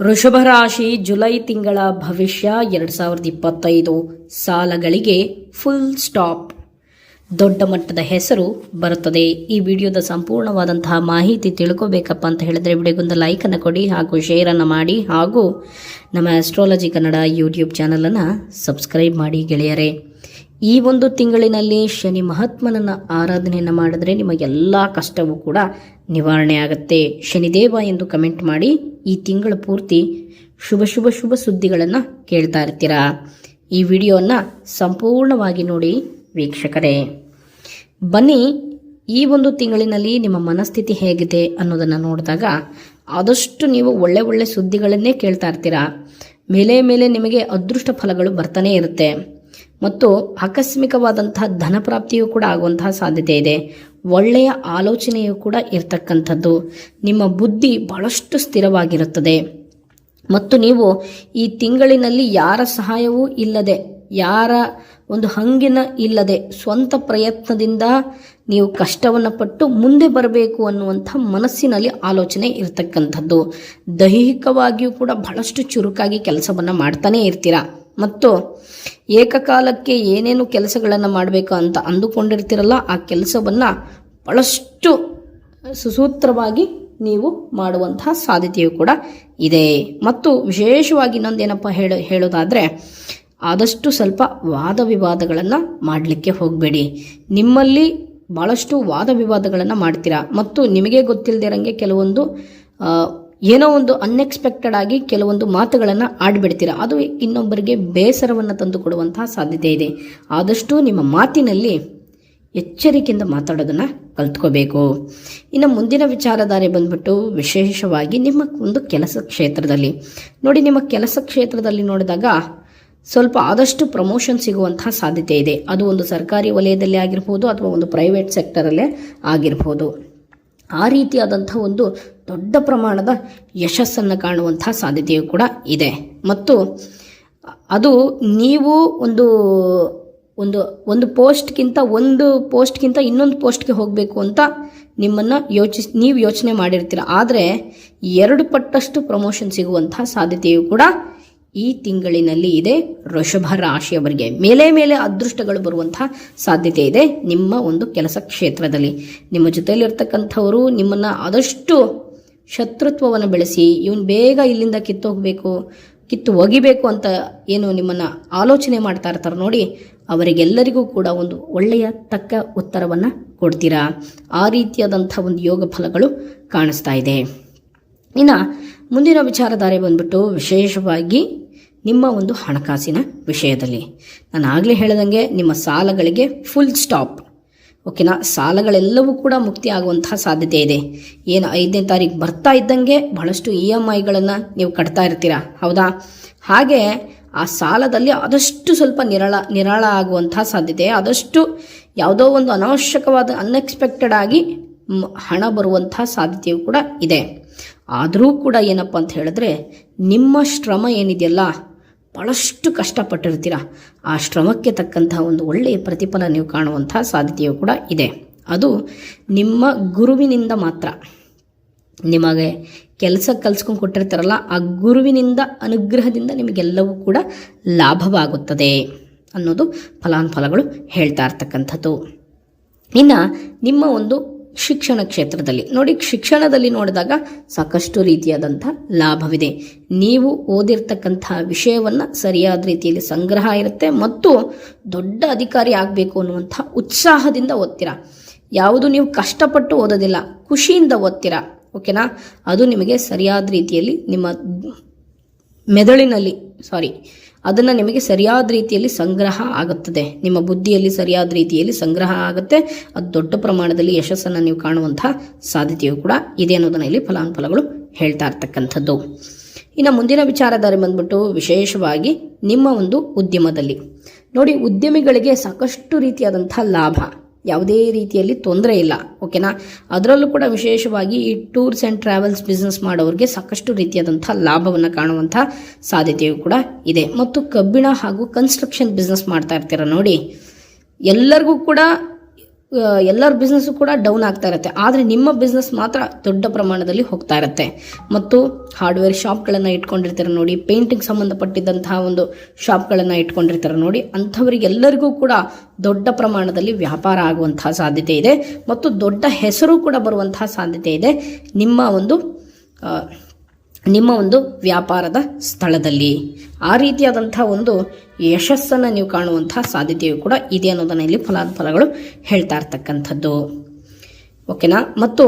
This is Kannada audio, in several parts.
ವೃಷಭ ರಾಶಿ ಜುಲೈ ತಿಂಗಳ ಭವಿಷ್ಯ ಎರಡು ಸಾವಿರದ ಇಪ್ಪತ್ತೈದು ಸಾಲಗಳಿಗೆ ಫುಲ್ ಸ್ಟಾಪ್ ದೊಡ್ಡ ಮಟ್ಟದ ಹೆಸರು ಬರುತ್ತದೆ. ಈ ವಿಡಿಯೋದ ಸಂಪೂರ್ಣವಾದಂತಹ ಮಾಹಿತಿ ತಿಳ್ಕೋಬೇಕಪ್ಪ ಅಂತ ಹೇಳಿದ್ರೆ ವಿಡಿಯೋಗೊಂದು ಲೈಕನ್ನು ಕೊಡಿ ಹಾಗೂ ಶೇರನ್ನು ಮಾಡಿ ಹಾಗೂ ನಮ್ಮ ಆಸ್ಟ್ರಾಲಜಿ ಕನ್ನಡ ಯೂಟ್ಯೂಬ್ ಚಾನಲನ್ನು ಸಬ್ಸ್ಕ್ರೈಬ್ ಮಾಡಿ ಗೆಳೆಯರೇ. ಈ ಒಂದು ತಿಂಗಳಿನಲ್ಲಿ ಶನಿ ಮಹಾತ್ಮನನ್ನ ಆರಾಧನೆಯನ್ನು ಮಾಡಿದ್ರೆ ನಿಮಗೆಲ್ಲ ಕಷ್ಟವೂ ಕೂಡ ನಿವಾರಣೆ ಆಗುತ್ತೆ. ಶನಿದೇವ ಎಂದು ಕಮೆಂಟ್ ಮಾಡಿ ಈ ತಿಂಗಳ ಪೂರ್ತಿ ಶುಭ ಶುಭ ಶುಭ ಸುದ್ದಿಗಳನ್ನು ಕೇಳ್ತಾ ಇರ್ತೀರಾ? ಈ ವಿಡಿಯೋವನ್ನು ಸಂಪೂರ್ಣವಾಗಿ ನೋಡಿ ವೀಕ್ಷಕರೇ. ಬನ್ನಿ, ಈ ಒಂದು ತಿಂಗಳಿನಲ್ಲಿ ನಿಮ್ಮ ಮನಸ್ಥಿತಿ ಹೇಗಿದೆ ಅನ್ನೋದನ್ನು ನೋಡಿದಾಗ ಆದಷ್ಟು ನೀವು ಒಳ್ಳೆ ಒಳ್ಳೆ ಸುದ್ದಿಗಳನ್ನೇ ಕೇಳ್ತಾ ಇರ್ತೀರಾ? ಮೇಲೆ ಮೇಲೆ ನಿಮಗೆ ಅದೃಷ್ಟ ಫಲಗಳು ಬರ್ತಾನೆ ಇರುತ್ತೆ. ಮತ್ತು ಆಕಸ್ಮಿಕವಾದಂತಹ ಧನ ಪ್ರಾಪ್ತಿಯೂ ಕೂಡ ಆಗುವಂತಹ ಸಾಧ್ಯತೆ ಇದೆ. ಒಳ್ಳೆಯ ಆಲೋಚನೆಯೂ ಕೂಡ ಇರತಕ್ಕಂಥದ್ದು. ನಿಮ್ಮ ಬುದ್ಧಿ ಬಹಳಷ್ಟು ಸ್ಥಿರವಾಗಿರುತ್ತದೆ. ಮತ್ತು ನೀವು ಈ ತಿಂಗಳಿನಲ್ಲಿ ಯಾರ ಸಹಾಯವೂ ಇಲ್ಲದೆ, ಯಾರ ಒಂದು ಹಂಗಿನ ಇಲ್ಲದೆ ಸ್ವಂತ ಪ್ರಯತ್ನದಿಂದ ನೀವು ಕಷ್ಟವನ್ನು ಪಟ್ಟು ಮುಂದೆ ಬರಬೇಕು ಅನ್ನುವಂಥ ಮನಸ್ಸಿನಲ್ಲಿ ಆಲೋಚನೆ ಇರತಕ್ಕಂಥದ್ದು. ದೈಹಿಕವಾಗಿಯೂ ಕೂಡ ಬಹಳಷ್ಟು ಚುರುಕಾಗಿ ಕೆಲಸವನ್ನು ಮಾಡ್ತಾನೇ ಇರ್ತೀರ? ಮತ್ತು ಏಕಕಾಲಕ್ಕೆ ಏನೇನು ಕೆಲಸಗಳನ್ನು ಮಾಡಬೇಕು ಅಂತ ಅಂದುಕೊಂಡಿರ್ತಿರಲ್ಲ, ಆ ಕೆಲಸವನ್ನು ಬಹಳಷ್ಟು ಸುಸೂತ್ರವಾಗಿ ನೀವು ಮಾಡುವಂತಹ ಸಾಧ್ಯತೆಯು ಕೂಡ ಇದೆ. ಮತ್ತು ವಿಶೇಷವಾಗಿ ಇನ್ನೊಂದೇನಪ್ಪ ಹೇಳ, ಹೇಳೋದಾದರೆ, ಆದಷ್ಟು ಸ್ವಲ್ಪ ವಾದ ವಿವಾದಗಳನ್ನು ಮಾಡಲಿಕ್ಕೆ ಹೋಗಬೇಡಿ. ನಿಮ್ಮಲ್ಲಿ ಭಾಳಷ್ಟು ವಾದ ವಿವಾದಗಳನ್ನು ಮಾಡ್ತೀರಾ. ಮತ್ತು ನಿಮಗೆ ಗೊತ್ತಿಲ್ಲದಿರಂಗೆ ಕೆಲವೊಂದು ಏನೋ ಒಂದು ಅನ್ಎಕ್ಸ್ಪೆಕ್ಟೆಡ್ ಆಗಿ ಕೆಲವೊಂದು ಮಾತುಗಳನ್ನು ಆಡ್ಬಿಡ್ತೀರಾ. ಅದು ಇನ್ನೊಬ್ಬರಿಗೆ ಬೇಸರವನ್ನು ತಂದು ಕೊಡುವಂತಹ ಸಾಧ್ಯತೆ ಇದೆ. ಆದಷ್ಟು ನಿಮ್ಮ ಮಾತಿನಲ್ಲಿ ಎಚ್ಚರಿಕೆಯಿಂದ ಮಾತಾಡೋದನ್ನು ಕಲ್ತ್ಕೋಬೇಕು. ಇನ್ನು ಮುಂದಿನ ವಿಚಾರಧಾರೆ ಬಂದ್ಬಿಟ್ಟು ವಿಶೇಷವಾಗಿ ನಿಮ್ಮ ಒಂದು ಕೆಲಸ ಕ್ಷೇತ್ರದಲ್ಲಿ. ನೋಡಿ, ನಿಮ್ಮ ಕೆಲಸ ಕ್ಷೇತ್ರದಲ್ಲಿ ನೋಡಿದಾಗ ಸ್ವಲ್ಪ ಆದಷ್ಟು ಪ್ರಮೋಷನ್ ಸಿಗುವಂತಹ ಸಾಧ್ಯತೆ ಇದೆ. ಅದು ಒಂದು ಸರ್ಕಾರಿ ವಲಯದಲ್ಲಿ ಆಗಿರ್ಬೋದು ಅಥವಾ ಒಂದು ಪ್ರೈವೇಟ್ ಸೆಕ್ಟರಲ್ಲೇ ಆಗಿರ್ಬೋದು. ಆ ರೀತಿಯಾದಂಥ ಒಂದು ದೊಡ್ಡ ಪ್ರಮಾಣದ ಯಶಸ್ಸನ್ನು ಕಾಣುವಂತಹ ಸಾಧ್ಯತೆಯು ಕೂಡ ಇದೆ. ಮತ್ತು ಅದು ನೀವು ಒಂದು ಒಂದು ಒಂದು ಪೋಸ್ಟ್ಗಿಂತ ಒಂದು ಪೋಸ್ಟ್ಗಿಂತ ಇನ್ನೊಂದು ಪೋಸ್ಟ್ಗೆ ಹೋಗಬೇಕು ಅಂತ ನಿಮ್ಮನ್ನು ಯೋಚಿಸ್ ನೀವು ಯೋಚನೆ ಮಾಡಿರ್ತೀರ. ಆದರೆ ಎರಡು ಪಟ್ಟಷ್ಟು ಪ್ರಮೋಷನ್ ಸಿಗುವಂತಹ ಸಾಧ್ಯತೆಯೂ ಕೂಡ ಈ ತಿಂಗಳಿನಲ್ಲಿ ಇದೆ. ವೃಷಭ ರಾಶಿಯವರಿಗೆ ಮೇಲೆ ಮೇಲೆ ಅದೃಷ್ಟಗಳು ಬರುವಂತಹ ಸಾಧ್ಯತೆ ಇದೆ. ನಿಮ್ಮ ಒಂದು ಕೆಲಸ ಕ್ಷೇತ್ರದಲ್ಲಿ ನಿಮ್ಮ ಜೊತೆಯಲ್ಲಿರ್ತಕ್ಕಂಥವರು ನಿಮ್ಮನ್ನು ಆದಷ್ಟು ಶತ್ರುತ್ವವನ್ನು ಬೆಳೆಸಿ ಇವನು ಬೇಗ ಇಲ್ಲಿಂದ ಕಿತ್ತೋಗಬೇಕು ಕಿತ್ತು ಒಗಿಬೇಕು ಅಂತ ಏನು ನಿಮ್ಮನ್ನು ಆಲೋಚನೆ ಮಾಡ್ತಾ ಇರ್ತಾರೆ ನೋಡಿ, ಅವರಿಗೆಲ್ಲರಿಗೂ ಕೂಡ ಒಂದು ಒಳ್ಳೆಯ ತಕ್ಕ ಉತ್ತರವನ್ನು ಕೊಡ್ತೀರಾ? ಆ ರೀತಿಯಾದಂಥ ಒಂದು ಯೋಗ ಫಲಗಳು ಕಾಣಿಸ್ತಾ ಇದೆ. ಇನ್ನು ಮುಂದಿನ ವಿಚಾರಧಾರೆ ಬಂದ್ಬಿಟ್ಟು ವಿಶೇಷವಾಗಿ ನಿಮ್ಮ ಒಂದು ಹಣಕಾಸಿನ ವಿಷಯದಲ್ಲಿ. ನಾನು ಆಗಲೇ ಹೇಳ್ದಂಗೆ ನಿಮ್ಮ ಸಾಲಗಳಿಗೆ ಫುಲ್ ಸ್ಟಾಪ್ ಓಕೆನಾ? ಸಾಲಗಳೆಲ್ಲವೂ ಕೂಡ ಮುಕ್ತಿ ಆಗುವಂತಹ ಸಾಧ್ಯತೆ ಇದೆ. ಏನು ಐದನೇ ತಾರೀಕು ಬರ್ತಾ ಇದ್ದಂಗೆ ಬಹಳಷ್ಟು ಇ ಎಂ ಐಗಳನ್ನು ನೀವು ಕಟ್ತಾ ಇರ್ತೀರಾ? ಹೌದಾ? ಹಾಗೆ ಆ ಸಾಲದಲ್ಲಿ ಆದಷ್ಟು ಸ್ವಲ್ಪ ನಿರಾಳ ನಿರಾಳ ಆಗುವಂತಹ ಸಾಧ್ಯತೆ ಆದಷ್ಟು ಯಾವುದೋ ಒಂದು ಅನಾವಶ್ಯಕವಾದ ಅನ್ಎಕ್ಸ್ಪೆಕ್ಟೆಡ್ ಆಗಿ ಹಣ ಬರುವಂತಹ ಸಾಧ್ಯತೆಯೂ ಕೂಡ ಇದೆ. ಆದರೂ ಕೂಡ ಏನಪ್ಪ ಅಂತ ಹೇಳಿದ್ರೆ ನಿಮ್ಮ ಶ್ರಮ ಏನಿದೆಯಲ್ಲ ಭಾಳಷ್ಟು ಕಷ್ಟಪಟ್ಟಿರ್ತೀರ. ಆ ಶ್ರಮಕ್ಕೆ ತಕ್ಕಂತಹ ಒಂದು ಒಳ್ಳೆಯ ಪ್ರತಿಫಲ ನೀವು ಕಾಣುವಂತಹ ಸಾಧ್ಯತೆಯೂ ಕೂಡ ಇದೆ. ಅದು ನಿಮ್ಮ ಗುರುವಿನಿಂದ ಮಾತ್ರ. ನಿಮಗೆ ಕೆಲಸ ಕಲ್ಸ್ಕೊಂಡು ಕೊಟ್ಟಿರ್ತಾರಲ್ಲ, ಆ ಗುರುವಿನಿಂದ ಅನುಗ್ರಹದಿಂದ ನಿಮಗೆಲ್ಲವೂ ಕೂಡ ಲಾಭವಾಗುತ್ತದೆ ಅನ್ನೋದು ಫಲಾನುಫಲಗಳು ಹೇಳ್ತಾ ಇರ್ತಕ್ಕಂಥದ್ದು. ಇನ್ನು ನಿಮ್ಮ ಒಂದು ಶಿಕ್ಷಣ ಕ್ಷೇತ್ರದಲ್ಲಿ. ನೋಡಿ, ಶಿಕ್ಷಣದಲ್ಲಿ ನೋಡಿದಾಗ ಸಾಕಷ್ಟು ರೀತಿಯಾದಂಥ ಲಾಭವಿದೆ. ನೀವು ಓದಿರ್ತಕ್ಕಂಥ ವಿಷಯವನ್ನು ಸರಿಯಾದ ರೀತಿಯಲ್ಲಿ ಸಂಗ್ರಹ ಇರುತ್ತೆ ಮತ್ತು ದೊಡ್ಡ ಅಧಿಕಾರಿ ಆಗಬೇಕು ಅನ್ನುವಂಥ ಉತ್ಸಾಹದಿಂದ ಓದ್ತೀರ. ಯಾವುದು ನೀವು ಕಷ್ಟಪಟ್ಟು ಓದೋದಿಲ್ಲ, ಖುಷಿಯಿಂದ ಓದ್ತೀರ, ಓಕೆನಾ? ಅದು ನಿಮಗೆ ಸರಿಯಾದ ರೀತಿಯಲ್ಲಿ ನಿಮ್ಮ ಮೆದುಳಿನಲ್ಲಿ ಸಾರಿ ಅದನ್ನು ನಿಮಗೆ ಸರಿಯಾದ ರೀತಿಯಲ್ಲಿ ಸಂಗ್ರಹ ಆಗುತ್ತದೆ. ನಿಮ್ಮ ಬುದ್ಧಿಯಲ್ಲಿ ಸರಿಯಾದ ರೀತಿಯಲ್ಲಿ ಸಂಗ್ರಹ ಆಗುತ್ತೆ. ಅದು ದೊಡ್ಡ ಪ್ರಮಾಣದಲ್ಲಿ ಯಶಸ್ಸನ್ನು ನೀವು ಕಾಣುವಂತಹ ಸಾಧ್ಯತೆಯು ಕೂಡ ಇದೆ ಅನ್ನೋದನ್ನು ಇಲ್ಲಿ ಫಲಾನುಫಲಗಳು ಹೇಳ್ತಾ ಇರ್ತಕ್ಕಂಥದ್ದು. ಇನ್ನು ಮುಂದಿನ ವಿಚಾರಧಾರೆ ಬಂದ್ಬಿಟ್ಟು ವಿಶೇಷವಾಗಿ ನಿಮ್ಮ ಒಂದು ಉದ್ಯಮದಲ್ಲಿ. ನೋಡಿ, ಉದ್ಯಮಿಗಳಿಗೆ ಸಾಕಷ್ಟು ರೀತಿಯಾದಂಥ ಲಾಭ. ಯಾವುದೇ ರೀತಿಯಲ್ಲಿ ತೊಂದರೆ ಇಲ್ಲ, ಓಕೆನಾ? ಅದರಲ್ಲೂ ಕೂಡ ವಿಶೇಷವಾಗಿ ಈ ಟೂರ್ಸ್ ಆ್ಯಂಡ್ ಟ್ರಾವೆಲ್ಸ್ ಬಿಸ್ನೆಸ್ ಮಾಡೋರಿಗೆ ಸಾಕಷ್ಟು ರೀತಿಯಾದಂಥ ಲಾಭವನ್ನು ಕಾಣುವಂಥ ಸಾಧ್ಯತೆಯೂ ಕೂಡ ಇದೆ. ಮತ್ತು ಕಬ್ಬಿಣ ಹಾಗೂ ಕನ್ಸ್ಟ್ರಕ್ಷನ್ ಬಿಸ್ನೆಸ್ ಮಾಡ್ತಾ ಇರ್ತೀರ ನೋಡಿ, ಎಲ್ಲರಿಗೂ ಕೂಡ ಎಲ್ಲರ ಬಿಸ್ನೆಸ್ಸು ಕೂಡ ಡೌನ್ ಆಗ್ತಾ ಇರುತ್ತೆ. ಆದರೆ ನಿಮ್ಮ ಬಿಸ್ನೆಸ್ ಮಾತ್ರ ದೊಡ್ಡ ಪ್ರಮಾಣದಲ್ಲಿ ಹೋಗ್ತಾ ಇರುತ್ತೆ. ಮತ್ತು ಹಾರ್ಡ್ವೇರ್ ಶಾಪ್ಗಳನ್ನು ಇಟ್ಕೊಂಡಿರ್ತಾರೆ ನೋಡಿ ಪೇಂಟಿಂಗ್ ಸಂಬಂಧಪಟ್ಟಿದ್ದಂತಹ ಒಂದು ಶಾಪ್ಗಳನ್ನು ಇಟ್ಕೊಂಡಿರ್ತಾರೆ ನೋಡಿ, ಅಂಥವರಿಗೆಲ್ಲರಿಗೂ ಕೂಡ ದೊಡ್ಡ ಪ್ರಮಾಣದಲ್ಲಿ ವ್ಯಾಪಾರ ಆಗುವಂತಹ ಸಾಧ್ಯತೆ ಇದೆ. ಮತ್ತು ದೊಡ್ಡ ಹೆಸರು ಕೂಡ ಬರುವಂತಹ ಸಾಧ್ಯತೆ ಇದೆ ನಿಮ್ಮ ಒಂದು ನಿಮ್ಮ ಒಂದು ವ್ಯಾಪಾರದ ಸ್ಥಳದಲ್ಲಿ. ಆ ರೀತಿಯಾದಂಥ ಒಂದು ಯಶಸ್ಸನ್ನು ನೀವು ಕಾಣುವಂಥ ಸಾಧ್ಯತೆಯು ಕೂಡ ಇದೆ ಅನ್ನೋದನ್ನು ಇಲ್ಲಿ ಫಲಾನುಫಲಗಳು ಹೇಳ್ತಾ ಇರ್ತಕ್ಕಂಥದ್ದು. ಓಕೆನಾ? ಮತ್ತು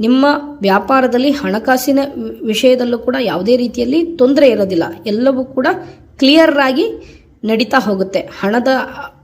ನಿಮ್ಮ ವ್ಯಾಪಾರದಲ್ಲಿ ಹಣಕಾಸಿನ ವಿಷಯದಲ್ಲೂ ಕೂಡ ಯಾವುದೇ ರೀತಿಯಲ್ಲಿ ತೊಂದರೆ ಇರೋದಿಲ್ಲ. ಎಲ್ಲವೂ ಕೂಡ ಕ್ಲಿಯರ್ ಆಗಿ ನಡೀತಾ ಹೋಗುತ್ತೆ. ಹಣದ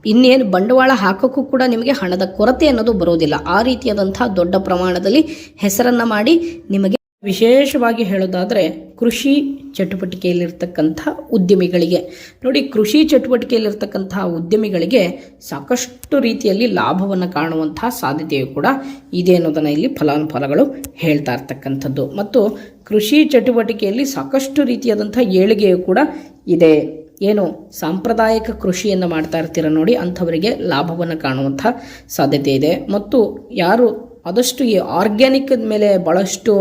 ಇನ್ನೇನು ಬಂಡವಾಳ ಹಾಕೋಕ್ಕೂ ಕೂಡ ನಿಮಗೆ ಹಣದ ಕೊರತೆ ಅನ್ನೋದು ಬರೋದಿಲ್ಲ. ಆ ರೀತಿಯಾದಂಥ ದೊಡ್ಡ ಪ್ರಮಾಣದಲ್ಲಿ ಹೆಸರನ್ನು ಮಾಡಿ ನಿಮಗೆ ವಿಶೇಷವಾಗಿ ಹೇಳೋದಾದರೆ ಕೃಷಿ ಚಟುವಟಿಕೆಯಲ್ಲಿರ್ತಕ್ಕಂಥ ಉದ್ಯಮಿಗಳಿಗೆ. ನೋಡಿ, ಕೃಷಿ ಚಟುವಟಿಕೆಯಲ್ಲಿರ್ತಕ್ಕಂಥ ಉದ್ಯಮಿಗಳಿಗೆ ಸಾಕಷ್ಟು ರೀತಿಯಲ್ಲಿ ಲಾಭವನ್ನು ಕಾಣುವಂತಹ ಸಾಧ್ಯತೆಯು ಕೂಡ ಇದೆ ಅನ್ನೋದನ್ನು ಇಲ್ಲಿ ಫಲಾನುಫಲಗಳು ಹೇಳ್ತಾ ಇರ್ತಕ್ಕಂಥದ್ದು. ಮತ್ತು ಕೃಷಿ ಚಟುವಟಿಕೆಯಲ್ಲಿ ಸಾಕಷ್ಟು ರೀತಿಯಾದಂಥ ಏಳಿಗೆಯು ಕೂಡ ಇದೆ. ಏನು, ಸಾಂಪ್ರದಾಯಿಕ ಕೃಷಿಯನ್ನು ಮಾಡ್ತಾ ಇರ್ತೀರ ನೋಡಿ, ಅಂಥವರಿಗೆ ಲಾಭವನ್ನು ಕಾಣುವಂಥ ಸಾಧ್ಯತೆ ಇದೆ. ಮತ್ತು ಯಾರು ಆದಷ್ಟು ಈ ಆರ್ಗ್ಯಾನಿಕ್ ಮೇಲೆ ಭಾಳಷ್ಟು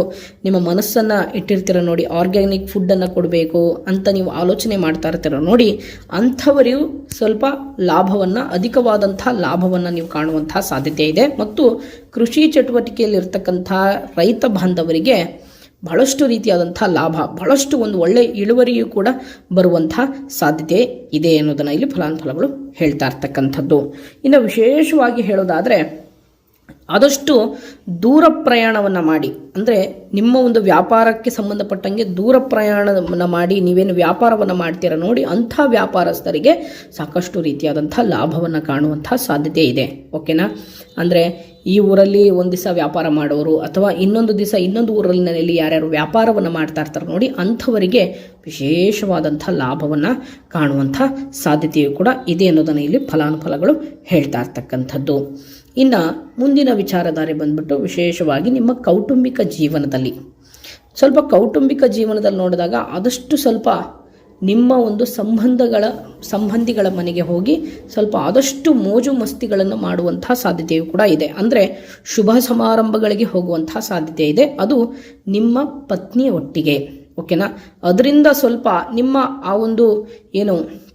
ನಿಮ್ಮ ಮನಸ್ಸನ್ನು ಇಟ್ಟಿರ್ತೀರ ನೋಡಿ. ಆರ್ಗ್ಯಾನಿಕ್ ಫುಡ್ಡನ್ನು ಕೊಡಬೇಕು ಅಂತ ನೀವು ಆಲೋಚನೆ ಮಾಡ್ತಾ ಇರ್ತೀರ ನೋಡಿ, ಅಂಥವರಿಗೂ ಸ್ವಲ್ಪ ಲಾಭವನ್ನು, ಅಧಿಕವಾದಂಥ ಲಾಭವನ್ನು ನೀವು ಕಾಣುವಂಥ ಸಾಧ್ಯತೆ ಇದೆ. ಮತ್ತು ಕೃಷಿ ಚಟುವಟಿಕೆಯಲ್ಲಿರ್ತಕ್ಕಂಥ ರೈತ ಬಾಂಧವರಿಗೆ ಬಹಳಷ್ಟು ರೀತಿಯಾದಂಥ ಲಾಭ, ಬಹಳಷ್ಟು ಒಂದು ಒಳ್ಳೆ ಇಳುವರಿಯೂ ಕೂಡ ಬರುವಂಥ ಸಾಧ್ಯತೆ ಇದೆ ಅನ್ನೋದನ್ನು ಇಲ್ಲಿ ಫಲಾನುಫಲಗಳು ಹೇಳ್ತಾ ಇರ್ತಕ್ಕಂಥದ್ದು. ಇನ್ನು ವಿಶೇಷವಾಗಿ ಹೇಳೋದಾದರೆ ಆದಷ್ಟು ದೂರ ಪ್ರಯಾಣವನ್ನು ಮಾಡಿ. ಅಂದರೆ ನಿಮ್ಮ ಒಂದು ವ್ಯಾಪಾರಕ್ಕೆ ಸಂಬಂಧಪಟ್ಟಂಗೆ ದೂರ ಪ್ರಯಾಣವನ್ನು ಮಾಡಿ, ನೀವೇನು ವ್ಯಾಪಾರವನ್ನು ಮಾಡ್ತೀರ ನೋಡಿ ಅಂಥ ವ್ಯಾಪಾರಸ್ಥರಿಗೆ ಸಾಕಷ್ಟು ರೀತಿಯಾದಂಥ ಲಾಭವನ್ನು ಕಾಣುವಂಥ ಸಾಧ್ಯತೆ ಇದೆ. ಓಕೆನಾ? ಅಂದರೆ ಈ ಊರಲ್ಲಿ ಒಂದು ದಿವಸ ವ್ಯಾಪಾರ ಮಾಡೋರು ಅಥವಾ ಇನ್ನೊಂದು ದಿವಸ ಇನ್ನೊಂದು ಊರಲ್ಲಿ ಯಾರ್ಯಾರು ವ್ಯಾಪಾರವನ್ನು ಮಾಡ್ತಾ ಇರ್ತಾರೆ ನೋಡಿ ಅಂಥವರಿಗೆ ವಿಶೇಷವಾದಂಥ ಲಾಭವನ್ನು ಕಾಣುವಂಥ ಸಾಧ್ಯತೆಯು ಕೂಡ ಇದೆ ಅನ್ನೋದನ್ನು ಇಲ್ಲಿ ಫಲಾನುಫಲಗಳು ಹೇಳ್ತಾ ಇರ್ತಕ್ಕಂಥದ್ದು. ಇನ್ನು ಮುಂದಿನ ವಿಚಾರಧಾರೆ ಬಂದ್ಬಿಟ್ಟು ವಿಶೇಷವಾಗಿ ನಿಮ್ಮ ಕೌಟುಂಬಿಕ ಜೀವನದಲ್ಲಿ. ಸ್ವಲ್ಪ ಕೌಟುಂಬಿಕ ಜೀವನದಲ್ಲಿ ನೋಡಿದಾಗ ಆದಷ್ಟು ಸ್ವಲ್ಪ ನಿಮ್ಮ ಒಂದು ಸಂಬಂಧಗಳ, ಸಂಬಂಧಿಗಳ ಮನೆಗೆ ಹೋಗಿ ಸ್ವಲ್ಪ ಆದಷ್ಟು ಮೋಜು ಮಸ್ತಿಗಳನ್ನು ಮಾಡುವಂತಹ ಸಾಧ್ಯತೆಯು ಕೂಡ ಇದೆ. ಅಂದರೆ ಶುಭ ಸಮಾರಂಭಗಳಿಗೆ ಹೋಗುವಂತಹ ಸಾಧ್ಯತೆ ಇದೆ. ಅದು ನಿಮ್ಮ ಪತ್ನಿಯ ಒಟ್ಟಿಗೆ ಓಕೆನಾ ಅದರಿಂದ ಸ್ವಲ್ಪ ನಿಮ್ಮ ಆ ಒಂದು, ಏನು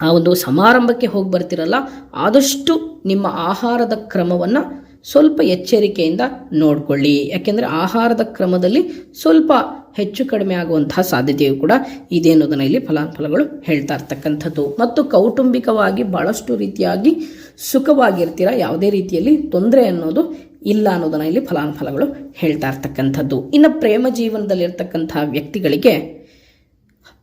ಆ ಒಂದು ಸಮಾರಂಭಕ್ಕೆ ಹೋಗಿ ಬರ್ತಿರಲ್ಲ, ಆದಷ್ಟು ನಿಮ್ಮ ಆಹಾರದ ಕ್ರಮವನ್ನು ಸ್ವಲ್ಪ ಎಚ್ಚರಿಕೆಯಿಂದ ನೋಡಿಕೊಳ್ಳಿ. ಯಾಕೆಂದರೆ ಆಹಾರದ ಕ್ರಮದಲ್ಲಿ ಸ್ವಲ್ಪ ಹೆಚ್ಚು ಕಡಿಮೆ ಆಗುವಂತಹ ಸಾಧ್ಯತೆಯು ಕೂಡ ಇದೆ ಅನ್ನೋದನ್ನು ಇಲ್ಲಿ ಫಲಾನುಫಲಗಳು ಹೇಳ್ತಾ ಇರ್ತಕ್ಕಂಥದ್ದು. ಮತ್ತು ಕೌಟುಂಬಿಕವಾಗಿ ಬಹಳಷ್ಟು ರೀತಿಯಾಗಿ ಸುಖವಾಗಿರ್ತೀರ, ಯಾವುದೇ ರೀತಿಯಲ್ಲಿ ತೊಂದರೆ ಅನ್ನೋದು ಇಲ್ಲ ಅನ್ನೋದನ್ನು ಇಲ್ಲಿ ಫಲಾನುಫಲಗಳು ಹೇಳ್ತಾ ಇರ್ತಕ್ಕಂಥದ್ದು. ಇನ್ನು ಪ್ರೇಮ ಜೀವನದಲ್ಲಿರ್ತಕ್ಕಂಥ ವ್ಯಕ್ತಿಗಳಿಗೆ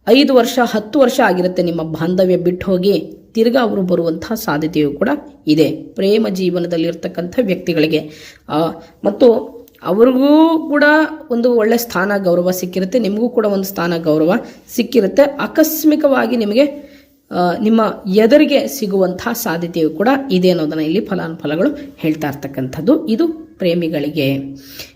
ಐದು ವರ್ಷ, ಹತ್ತು ವರ್ಷ ಆಗಿರುತ್ತೆ ನಿಮ್ಮ ಬಾಂಧವ್ಯ ಬಿಟ್ಟು ಹೋಗಿ. ತಿರ್ಗಾ ಅವರು ಬರುವಂತಹ ಸಾಧ್ಯತೆಯೂ ಕೂಡ ಇದೆ. ಪ್ರೇಮ ಜೀವನದಲ್ಲಿರ್ತಕ್ಕಂಥ ವ್ಯಕ್ತಿಗಳಿಗೆ. ಮತ್ತು ಅವ್ರಿಗೂ ಕೂಡ ಒಂದು ಒಳ್ಳೆ ಸ್ಥಾನ, ಗೌರವ ಸಿಕ್ಕಿರುತ್ತೆ. ನಿಮಗೂ ಕೂಡ ಒಂದು ಸ್ಥಾನ, ಗೌರವ ಸಿಕ್ಕಿರುತ್ತೆ. ಆಕಸ್ಮಿಕವಾಗಿ ನಿಮಗೆ ನಿಮ್ಮ ಎದುರಿಗೆ ಸಿಗುವಂತಹ ಸಾಧ್ಯತೆಯು ಕೂಡ ಇದೆ ಅನ್ನೋದನ್ನು ಇಲ್ಲಿ ಫಲಾನುಫಲಗಳು ಹೇಳ್ತಾ ಇರ್ತಕ್ಕಂಥದ್ದು. ಇದು ಪ್ರೇಮಿಗಳಿಗೆ.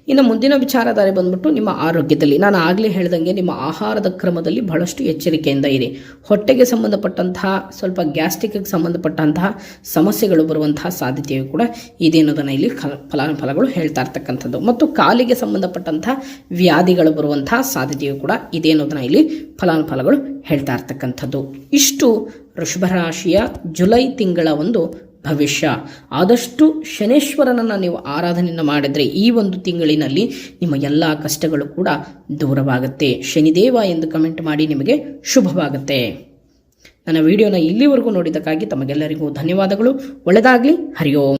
ಇನ್ನು ಮುಂದಿನ ವಿಚಾರಧಾರೆ ಬಂದ್ಬಿಟ್ಟು ನಿಮ್ಮ ಆರೋಗ್ಯದಲ್ಲಿ. ನಾನು ಆಗಲೇ ಹೇಳ್ದಂಗೆ ನಿಮ್ಮ ಆಹಾರದ ಕ್ರಮದಲ್ಲಿ ಬಹಳಷ್ಟು ಎಚ್ಚರಿಕೆಯಿಂದ ಇರಿ. ಹೊಟ್ಟೆಗೆ ಸಂಬಂಧಪಟ್ಟಂತಹ, ಸ್ವಲ್ಪ ಗ್ಯಾಸ್ಟ್ರಿಕ್ಗೆ ಸಂಬಂಧಪಟ್ಟಂತಹ ಸಮಸ್ಯೆಗಳು ಬರುವಂತಹ ಸಾಧ್ಯತೆಯು ಕೂಡ ಇದೆ ಅನ್ನೋದನ್ನು ಇಲ್ಲಿ ಫಲ- ಫಲಾನುಫಲಗಳು ಹೇಳ್ತಾ ಇರ್ತಕ್ಕಂಥದ್ದು. ಮತ್ತು ಕಾಲಿಗೆ ಸಂಬಂಧಪಟ್ಟಂತಹ ವ್ಯಾಧಿಗಳು ಬರುವಂತಹ ಸಾಧ್ಯತೆಯು ಕೂಡ ಇದೆ ಅನ್ನೋದನ್ನು ಇಲ್ಲಿ ಫಲಾನುಫಲಗಳು ಹೇಳ್ತಾ ಇರ್ತಕ್ಕಂಥದ್ದು. ಇಷ್ಟು ವೃಷಭರಾಶಿಯ ಜುಲೈ ತಿಂಗಳ ಒಂದು ಭವಿಷ್ಯ. ಆದಷ್ಟು ಶನೇಶ್ವರನನ್ನು ನೀವು ಆರಾಧನೆಯನ್ನು ಮಾಡಿದರೆ ಈ ಒಂದು ತಿಂಗಳಿನಲ್ಲಿ ನಿಮ್ಮ ಎಲ್ಲ ಕಷ್ಟಗಳು ಕೂಡ ದೂರವಾಗುತ್ತೆ. ಶನಿದೇವ ಎಂದು ಕಮೆಂಟ್ ಮಾಡಿ ನಿಮಗೆ ಶುಭವಾಗುತ್ತೆ. ನನ್ನ ವಿಡಿಯೋನ ಇಲ್ಲಿವರೆಗೂ ನೋಡಿದ್ದಕ್ಕಾಗಿ ತಮಗೆಲ್ಲರಿಗೂ ಧನ್ಯವಾದಗಳು. ಒಳ್ಳೆಯದಾಗಲಿ ಹರಿ ಓಂ